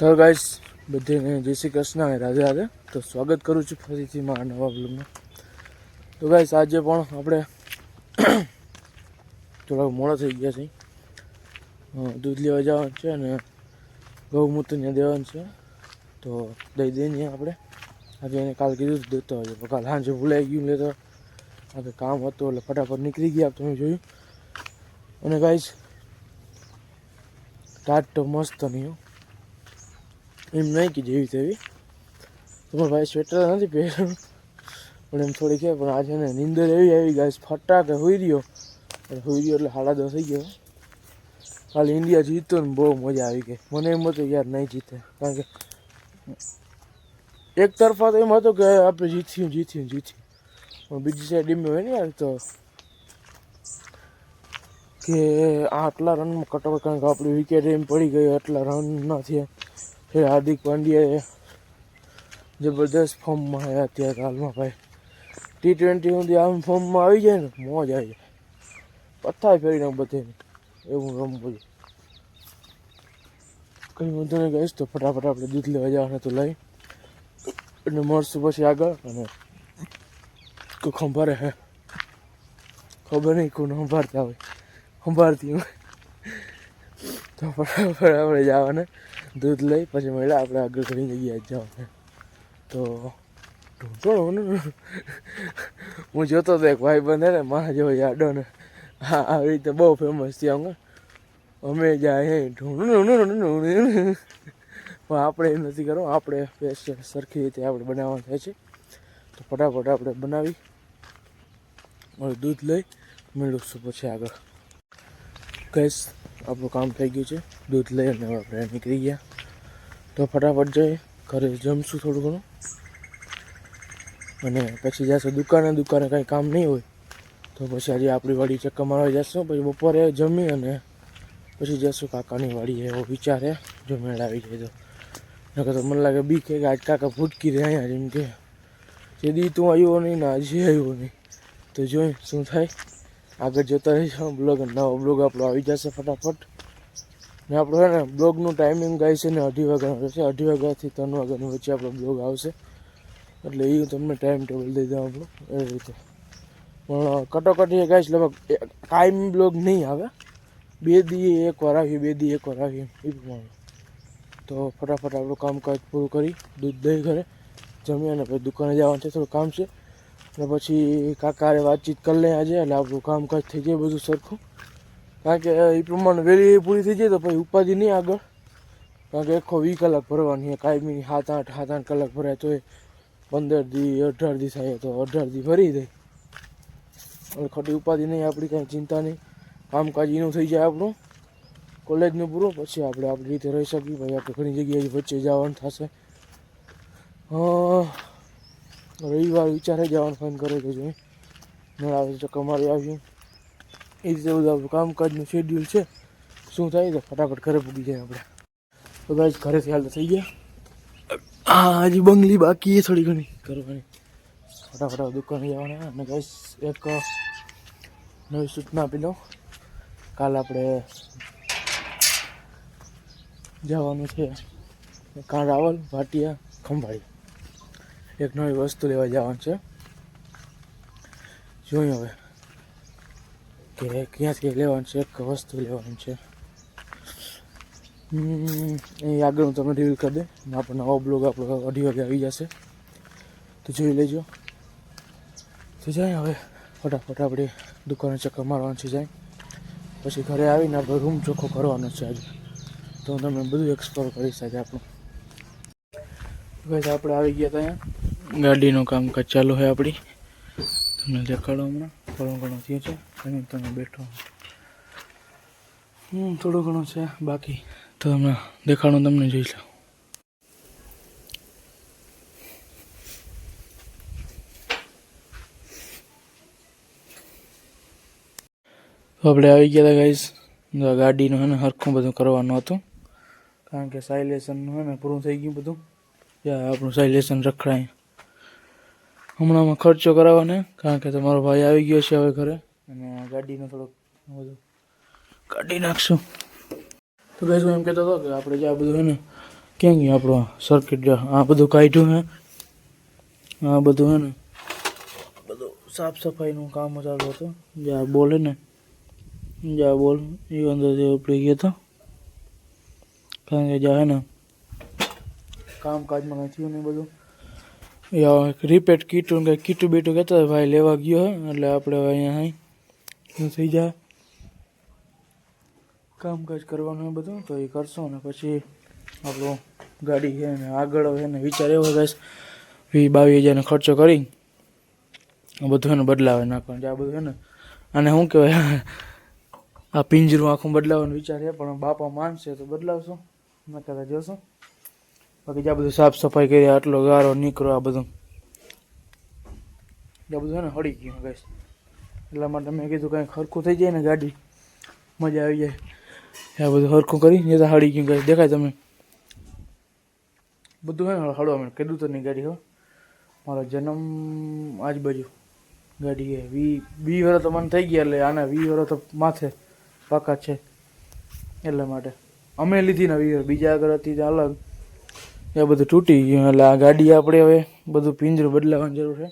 તો ગાઈસ, બધીને જય શ્રી કૃષ્ણ અને રાધે રાધે. તો સ્વાગત કરું છું ફરીથી મારા નવા બ્લોગમાં તો ગાઈસ, આજે પણ આપણે થોડાક મોડા થઈ ગયા છે દૂધ લેવા જવાનું છે અને ગૌમૂત્ર ત્યાં દેવાનું છે. તો દઈ દઈને આપણે. આજે એને કાલ કીધું હતું દેતો પણ કાલ સાંજે ભૂલાઈ ગયું લેતો આજે કામ હતું એટલે ફટાફટ નીકળી ગયા, તમે જોયું. અને ગાઈસ ટાટ તો મસ્ત નહીં. એમ નહીં કે જેવી તેવી તમારો ભાઈ સ્વેટર નથી પહેર્યું. પણ એમ થોડી કે પણ આજે ને નીંદર એવી આવી ગાઈસ ફટાકે હોઈ રહ્યો. હોઈ રહ્યો એટલે હાડાદો થઈ ગયો. કાલે ઇન્ડિયા જીતો ને બહુ મજા આવી ગઈ. મને એમ હતું યાર નહીં જીતે. કારણ કે એક તરફા તો એમ હતું કે આપણે જીત્યું જીત્યું જીત્યું. પણ બીજી સાઈડ એમ હોય ને યાર તો કે આટલા રનમાં કટોકટ કારણ કે આપણી વિકેટ એમ પડી ગઈ. આટલા રન ના થયા. ફેર હાર્દિક પાંડ્યાએ જબરદસ્ત ફોર્મમાં આવ્યા અત્યારે હાલમાં ભાઈ ટી ટ્વેન્ટી સુધી આમ ફોર્મમાં આવી જાય ને મોજ આવી જાય પથ્થાય ફેરીને બધે એવું રમવું કંઈ વાંધો નહીં ગઈશ તો ફટાફટ આપણે દૂધ લેવા જવાના તો લઈ અને મળશું પછી આગળ અને કોઈ ખંભારે હે ખબર નહીં કોને સંભાળતા હોય સંભાળતી હોય તો ફટાફટ આપણે જવાના દૂધ લઈ, પછી મળ્યા, આપણે આગળ ઘણી જગ્યાએ જવાના. તો ઢૂંઢો હું જોતો હતો એક ભાઈ બંધ ને, મારા જેવો યાડો ને, હા, આવી રીતે બહુ ફેમસ છે હું. અમે જાય ઢૂંઢ પણ આપણે એમ નથી કરવું, આપણે પેસ્ટ સરખી રીતે આપણે બનાવવાનું થાય છે. તો ફટાફટ આપણે બનાવી, હવે દૂધ લઈ મેળવશું પછી આગળ. ગેસ આપણું કામ થઈ ગયું છે. દૂધ લઈ અને આપણે નીકળી ગયા. તો ફટાફટ જઈ ઘરે જમશું થોડું ઘણું. અને પછી જશું દુકાને. દુકાને કાંઈ કામ નહીં હોય. તો પછી આજે આપણી વાડી ચક્કર મારવા જશું પછી બપોરે જમી અને પછી જશું કાકાની વાડી, એવો વિચાર હે. જો મેળ આવી જાય તો. નકર તો મને લાગે બી કે આજ કાકા ભૂટકી રહે અહીંયા જેમ કે. જે દી તું આવ્યો નહીં ને આજે આવ્યો નહીં. તો જોઈ શું થાય. આગળ જતા રહીશું બ્લોગ નવો બ્લોગ આપણો આવી જશે ફટાફટ. ને આપણો છે ને બ્લોગનું ટાઈમિંગ ગાય છે ને અઢી વાગ્યાનો રહેશે અઢી વાગ્યાથી ત્રણ વાગ્યાની વચ્ચે આપણો બ્લોગ આવશે. એટલે એ તમને ટાઈમ ટેબલ દઈ દઉં આપણો એ રીતે. પણ કટોકટી છે લગભગ ટાઈમ બ્લોગ નહીં આવે. બે દી એક વાર આવી, બે દી એક વાર આવી એ પ્રમાણે. તો ફટાફટ આપણું કામકાજ પૂરું કરી, દૂધ દહીં ઘરે જમી અને પછી દુકાને જવાનું છે, થોડું કામ છે. અને પછી કાકાએ વાતચીત કરી લે આજે એટલે આપણું કામકાજ થઈ જાય બધું સરખું. કારણ કે એ પ્રમાણે વહેલી પૂરી થઈ જાય તો પછી ઉપાધિ નહીં આગળ. કારણ કે આખો વીસ કલાક ભરવાની કાયમી સાત આઠ સાત આઠ કલાક ભરાય તો એ પંદર દી અઢાર દી થાય તો અઢાર દી ભરી દે. એટલે ખોટી ઉપાધિ નહીં આપણી કાંઈ ચિંતા નહીં. કામકાજ એનું થઈ જાય આપણું. કોલેજનું પૂરું પછી આપણે આપણી રીતે રહી શકીએ. પછી આપણે ઘણી જગ્યાએ વચ્ચે જવાનું થશે. અ, રવિવાર વિચારે જવાનું ફોન કરે છે જોઈએ મેળ આવે તો કમારી આવ્યું એ રીતે બધું કામકાજનું શેડ્યુલ છે. શું થાય તો ફટાફટ ઘરે પૂગી જાય આપણે. તો ગાઈસ ઘરેથી હાલ થઈ ગયા. હા હજી બંગલી બાકી છે થોડી ઘણી. કરવાની ફટાફટ દુકાને જવાના અને ગાઈસ એક નવી સૂચના આપી દઉં. કાલ આપણે જવાનું છે. કાંરાવલ, ભાટિયા, ખંભાળી. એક નવી વસ્તુ લેવા જવાનું છે. જોઈએ હવે કે ક્યાંથી લેવાનું છે, એક વસ્તુ લેવાની છે. એ આગળ હું તમને રિવ્યુ કરી દે અને આપણો નવો બ્લોગ આપણો અઢી વાગે આવી જશે. તો જોઈ લેજો. તો જાય હવે. ફટાફટ આપણે દુકાને ચક્કર મારવાનું છે જાય. પછી ઘરે આવીને આપણે રૂમ ચોખ્ખો કરવાનો છે આજે. તો હું તમને બધું એક્સપ્લોર કરીશ આજે આપણું. બસ આપણે આવી ગયા ત્યાં ગાડીનું કામકાજ ચાલુ છે આપણી તમને દેખાડો હમણાં. થોડું ઘણું થયું છે. અને તમે બેઠો હમ, થોડું ઘણું છે બાકી. તો હમણાં દેખાડું, તમને જોઈ લો આપણે આવી ગયા હતા ગાઈઝ ગાડીનું હે ને હરખું બધું કરવાનું હતું. કારણ કે સાયલેશનનું હે ને પૂરું થઈ ગયું બધું. ત્યાં આપણું સાયલેશન રખડાય. હમણાંમાં ખર્ચો કરાવવાને, કારણ કે તમારો ભાઈ આવી ગયો છે હવે ઘરે. અને ગાડીનો થોડોક બધું કાઢી નાખશું. તો ગાઈઝ હું એમ કહેતો હતો કે આપણે જે આ બધું છે ને, ક્યાં ગયું આપણું સર્કિટ આ બધું કાઢ્યું હે. આ બધું હે ને, બધું સાફ સફાઈનું કામ ચાલુ હતું. જ્યાં બોલે ને જ્યાં બોલ, એ અંદર જે ઉપડી ગયો હતો. કારણ કે જ્યાં હે ને, કામકાજમાં કંઈ થયું નહીં બધું. રિપેટ કીટું કંઈ કીટું બીટું કહેતા હતા ભાઈ લેવા ગયો હે, એટલે આપણે અહીંયા અહીં થઈ જાય? કામકાજ કરવાનું બધું, તો એ કરશું ને પછી આપણું ગાડી છે ને આગળ છે ને વિચાર એવો બસ વી બાવીસ હજારનો ખર્ચો કરી બધું એને બદલાવે નાખવાનું આ બધું છે ને. અને શું કહેવાય, આ પિંજરું આખું બદલાવવાનો વિચાર છે, પણ બાપા માનશે તો બદલાવશું. ન કદાચ જોશું. બાકી જ્યાં બધું સાફ સફાઈ કરી, આટલો ગારો, નીકળો આ બધું. જ્યાં બધું છે ને હળી ગયું ગઈશ એટલા માટે મેં કીધું કંઈક ખરખું થઈ જાય ને ગાડી, મજા આવી જાય. આ બધું હરખું કરી ને હળી ગયું ગઈ દેખાય તમે બધું હે ને હળવા મને નહીં ગાડી, હો. મારો જન્મ આજુબાજુ. ગાડી એ. વી વી વરસ તો મને થઈ ગયા, એટલે આના વી વરસ તો માથે પાકા છે. એટલા માટે. અમે લીધી ને વી બીજા આગળ હતી અલગ. એ બધું તૂટી ગયું, એટલે આ ગાડી આપણે હવે બધું પિંજરું બદલાવવાની જરૂર છે.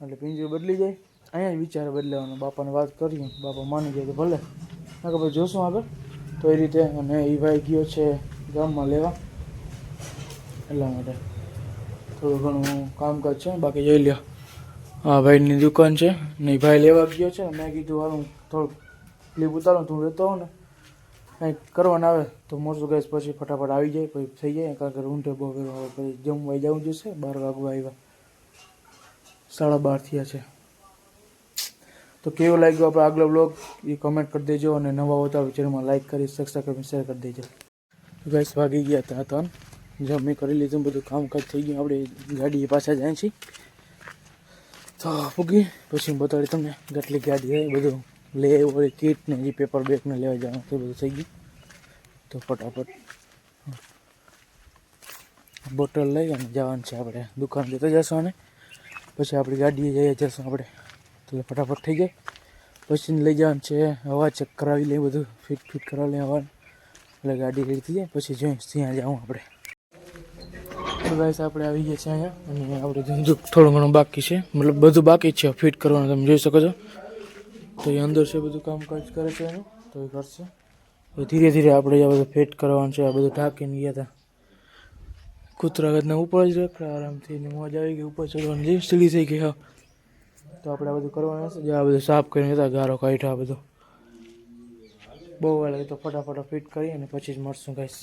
એટલે પિંજરું બદલી જાય, અહીંયા વિચાર બદલાવાનો, બાપાને વાત કરીએ, બાપા માની જાય તો ભલે. ના કે ભાઈ જોશું આગળ. તો એ રીતે અને એ ભાઈ ગયો છે ગામમાં લેવા, એટલા માટે. થોડું ઘણું કામકાજ છે, બાકી જોઈ લ્યો. હા ભાઈની દુકાન છે, ને એ ભાઈ લેવા ગયો છે. મેં કીધું હાલું થોડુંક ક્લિપ ઉતારું, તું રહેતો હોઉં ને. કંઈક કરવાના આવે તો મોરસો ગેસ પછી ફટાફટ આવી જાય, પછી થઈ જાય, કારણ કે રૂંઢે બહુ પછી જમવા જવું જશે બાર વાગવા આવ્યા. સાડા બાર થયા છે. તો કેવો લાગ્યો આપણે આગલો બ્લોગ એ કમેન્ટ કરી દેજો અને નવા હોતા વિચારમાં લાઇક કરી સબસ્ક્રાઈબ કરી શેર કરી દેજો. ગેસ વાગી ગયા હતા ત્રણ જમી કરી લીધું બધું કામકાજ થઈ ગયું. આપણે ગાડી પાછા જાય છીએ. તો પૂગી પછી બતાડી તમને કેટલી ગાડી છે લે વળી કીટ ને જે પેપર બેગ ને લેવા જવાનું તે બધું થઈ ગયું. તો ફટાફટ બોટલ લઈ અને જવાનું છે આપણે દુકાન જતા જશું અને. પછી આપણી ગાડીએ જઈએ જશું આપણે. એટલે ફટાફટ થઈ જાય. પછી લઈ જવાનું છે, હવા ચેક કરાવી લઈએ બધું. ફિટ ફિટ કરાવી લઈએ હવા એટલે ગાડી રેડી થઈ જાય. પછી જોઈ, ત્યાં જાઉં આપણે. તો ગાઈસ આપણે આવી ગયા છે અહીંયા. અને આપણે ધંધો થોડું ઘણું બાકી છે. મતલબ બધું બાકી છે. ફિટ કરવાનું તમે જોઈ શકો છો. તો એ અંદર છે બધું કામકાજ કરે છે એનું. તો એ કરશે. તો ધીરે ધીરે આપણે આ બધું ફિટ કરવાનું છે, આ બધું ઢાંકીને ગયા હતા કૂતરા ગદના ઉપર જ રખડા આરામથી ને મોજ આવી ગઈ, ઉપર ચડવાની જેવી સીડી થઈ ગઈ, હા. તો આપણે આ બધું કરવાનું હશે. જે આ બધું સાફ કરીને હતા, ગારો કાઢ્યો, આ બધું. બહુ વાર લાગે તો ફટાફટ ફિટ કરી અને પછી જ મળશું ગાઈસ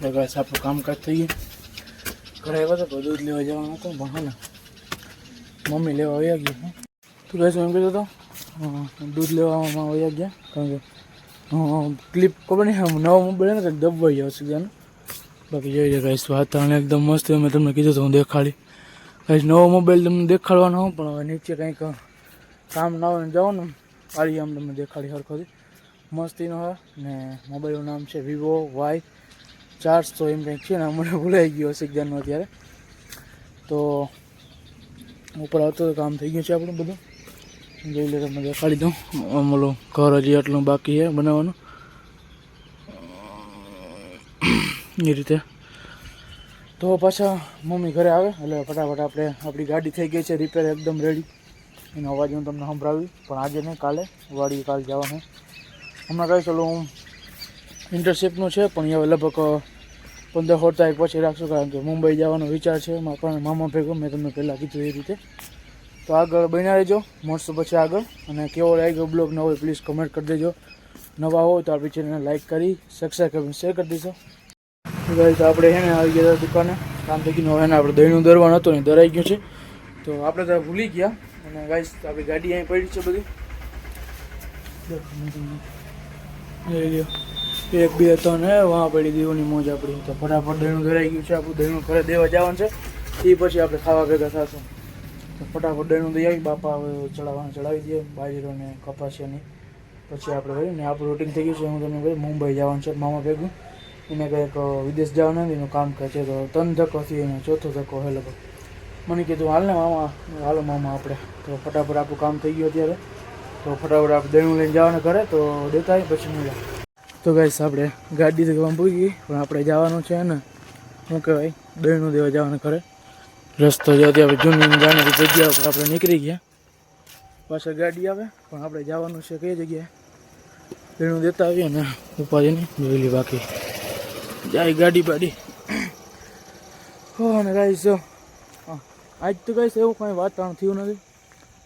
તો ગાઈસ, આપણું કામકાજ થઈ ગયું. ઘરે આવ્યો હતો, તો દૂધ લેવા જવાનું હતું, પણ હા ને, મમ્મી લેવા આવ્યા ગયા હા. તો ગાઈસ એમ હતો અ, દૂધ લેવામાં આવ્યા ગયા કારણ કે ક્લિપ ખબર નહીં હા નવો મોબાઈલ ને કંઈક દબાઈ ગયો છે બાકી જોઈ લે ગાઈસ વાતાવરણ એકદમ મસ્ત મેં તમને કીધું હતું હું દેખાડી. ગાઈસ નવો મોબાઈલ તમને દેખાડવાનો હું પણ હવે નીચે કંઈક કામ ના હોય જાઓ ને આડી આમ તમને દેખાડી હરખોથી મસ્તીનો હોય ને મોબાઈલનું નામ છે વિવો વાય ચારસો એમ કંઈક છે ને મને ભૂલાઈ ગયો સિગ્નલનું અત્યારે. તો ઉપર આવતો તો કામ થઈ ગયું છે આપણું બધું. જોઈ લે તમને દેખાડી દઉં. ઓલું ઘર હજી આટલું બાકી છે બનાવવાનું. એ રીતે. તો પાછા મમ્મી ઘરે આવે, એટલે ફટાફટ આપણે આપણી ગાડી થઈ ગઈ છે રિપેર એકદમ રેડી એનો અવાજ હું તમને સંભળાવી પણ આજે નહીં, કાલે. વાડી કાલ જવાનું. હમણાં કહી ચલો હું ઇન્ટરશિપનું છે, પણ હવે લગભગ પંદર, સોળ તારીખ પછી રાખશું, કારણ કે મુંબઈ જવાનો વિચાર છે. મારા મામા ભેગો, મેં તમને પહેલાં કીધું એ રીતે. તો આગળ બન્યા રહેજો. મળશું પછી આગળ. અને કેવો લાગ્યો બ્લોગ ન હોય પ્લીઝ કમેન્ટ કરી દેજો. નવા હોય તો આપણી ચેનલને લાઇક કરી સબસ્ક્રાઈબ કરીને શેર કરી દેજો. ગાઈસ આપણે છે આવી ગયા દુકાને. કામ થઈ ગયું એને આપણે દહીંનું દરવાનું હતું ને દરાઈ ગયું છે. તો આપણે તો ભૂલી ગયા. અને ગાઈસ આપણી ગાડી અહીં પડી છે બધી. એક, બે હતો ને વાં પડી દેવોની મોજ આપણી. તો ફટાફટ દહીંનું દરાઈ ગયું છે. આપણું દહીંનું ઘરે દેવા જવાનું છે. એ પછી આપણે ખાવા ભેગા થશું. ફટાફટ દહીંનું દઈ આવી, બાપા હવે ચડાવવાનું, ચડાવી દઈએ બાજરો ને કપાસિયાની પછી આપણે ભાઈ ને આપણું રૂટિન થઈ ગયું છે, હું તમને ભાઈ મુંબઈ જવાનું છે, મામા ભેગું. એને કંઈક વિદેશ જવાનું નથી એનું કામ કરે છે, તો ત્રણ ધક્કો થઈ એનો ચોથો ધક્કો હે લગભગ. મને કીધું, હાલ ને મામા, હાલો મામા આપણે તો ફટાફટ આપણું કામ થઈ ગયું અત્યારે. તો ફટાફટ આપણે દહીંનું લઈને જવાના ઘરે, તો દેતા પછી મળ્યા તો ગાઈસ, આપણે ગાડી તો ગવા ગઈ, પણ આપણે જવાનું છે ને, શું કહેવાય દહીંનું દેવા જવાનું ખરે રસ્તો જો આપણે જૂની જાણી જગ્યા ઉપર આપણે નીકળી ગયા. પાછળ ગાડી આવે પણ આપણે જવાનું છે કઈ જગ્યાએ? એનું દેતા આવીએ ને ઉપાધિની જોયેલી બાકી. જાય ગાડી બાડી હો અને હા, આજ તો ગાઈસ એવું કાંઈ વાતાવરણ થયું નથી.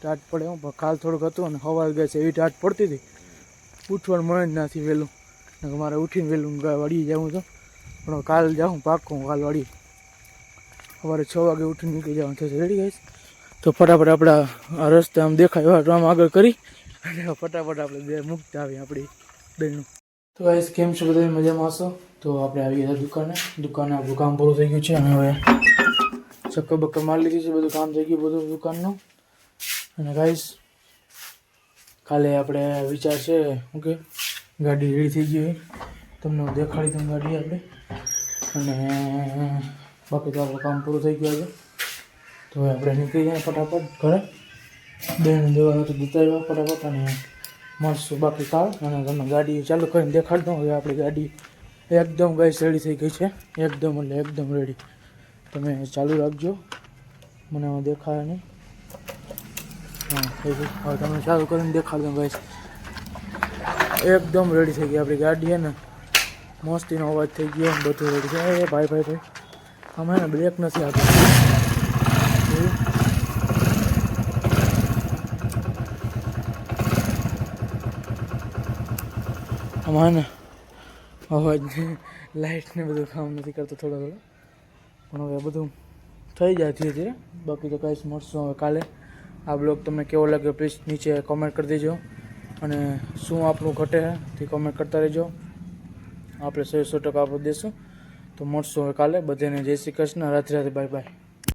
ટાટ પડે એવું પણ કાલ થોડુંક હતું અને હવા છે એવી ટાટ પડતી હતી. ઉઠવાનું મળે જ નથી વહેલું. મારે ઉઠીને વહેલું વળી જાઉં તો પણ કાલ જાઉં પાકું કાલ વાડી સવારે છ વાગે ઉઠી નીકળી જવાનું થશે રેડી ગઈશ તો ફટાફટ આપણા આ રસ્તે આમ દેખાય એવા આમ આગળ કરી અને ફટાફટ આપણે બે મુકતા આવીએ આપણી બેનું તો ગાઈસ કેમ છો બધા? મજામાં હશો? તો આપણે આવી ગયા દુકાને. દુકાને આપણું કામ પૂરું થઈ ગયું છે. અને હવે ચક્કર બક્કર મારી લીધી છે. બધું કામ થઈ ગયું બધું દુકાનનું. અને ગાઈસ કાલે આપણે વિચાર છે, શું કે? ગાડી રેડી થઈ ગઈ હોય. તમને દેખાડી દઉં ગાડી આપણે. અને બાકી તો આપણું કામ પૂરું થઈ ગયું છે તો હવે આપણે નીકળી જાય ફટાફટ ઘરે. બેન દેવાનું તો જતા ફટાફટ અને મળશું બાકી કાલ. અને તમે ગાડી ચાલુ કરીને દેખાડ દઉં હવે આપણી ગાડી એકદમ ગાઈસ રેડી થઈ ગઈ છે. એકદમ એટલે એકદમ રેડી તમે ચાલુ રાખજો. મને એમાં દેખાય નહીં. હા, થઈ ગઈ હવે તમે ચાલુ કરીને દેખાડ દઉં ગાઈસ. એકદમ રેડી થઈ ગઈ આપણી ગાડી હે ને મસ્તીનો અવાજ થઈ ગયો. બધું રેડી છે. એ ભાઈ ભાઈ ભાઈ. આમાં હે બ્રેક નથી આવતો. હમણાં અવાજ લાઇટ ને બધું કામ નથી કરતો થોડો થોડો. પણ હવે બધું થઈ જાય ધીરે ધીરે. બાકી તો કાંઈ મળશું હવે કાલે. આ બ્લોગ તમને કેવો લાગ્યો પ્લીઝ નીચે કોમેન્ટ કરી દેજો. અને શું આપણું ઘટે તે કોમેન્ટ કરતા રહેજો. આપણે સો સો ટકા આપણે દેશું. તો મળશું કાલે. બધાને જય શ્રી કૃષ્ણ. રાત્રે રાત્રે બાય બાય.